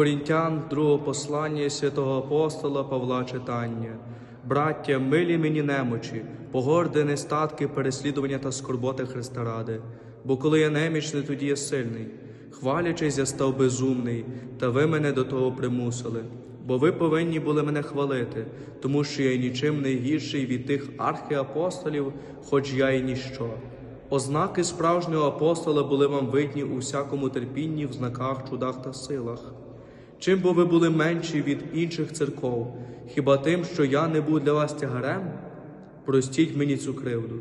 Корінтян, другого послання святого апостола Павла читання. Браття, милі мені немочі, погорди нестатки, переслідування та скорботи Христа ради. Бо коли я немічний, тоді я сильний. Хвалячись, я став безумний, та ви мене до того примусили. Бо ви повинні були мене хвалити, тому що я нічим не гірший від тих архіапостолів, хоч я і ніщо. Ознаки справжнього апостола були вам видні у всякому терпінні, в знаках, чудах та силах. Чим бо ви були менші від інших церков, хіба тим, що я не був для вас тягарем? Простіть мені цю кривду.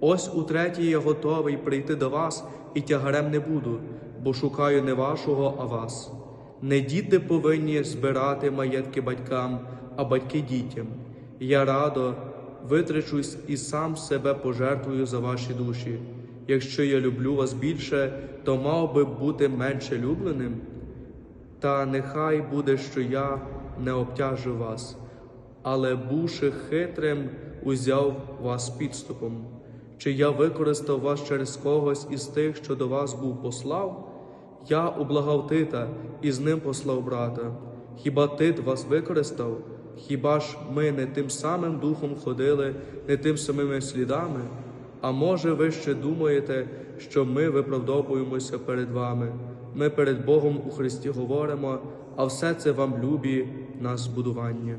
Ось утретє я готовий прийти до вас і тягарем не буду, бо шукаю не вашого, а вас. Не діти повинні збирати маєтки батькам, а батьки дітям. Я радо витрачусь і сам себе пожертвую за ваші душі. Якщо я люблю вас більше, то мав би бути менше любленим. Та нехай буде, що я не обтяжу вас, але бувши хитрим, узяв вас підступом. Чи я використав вас через когось із тих, що до вас був послав? Я облагав Тита і з ним послав брата. Хіба Тит вас використав? Хіба ж ми не тим самим духом ходили, не тим самими слідами? А може, ви ще думаєте, що ми виправдовуємося перед вами? Ми перед Богом у Христі говоримо, а все це вам любі на збудування.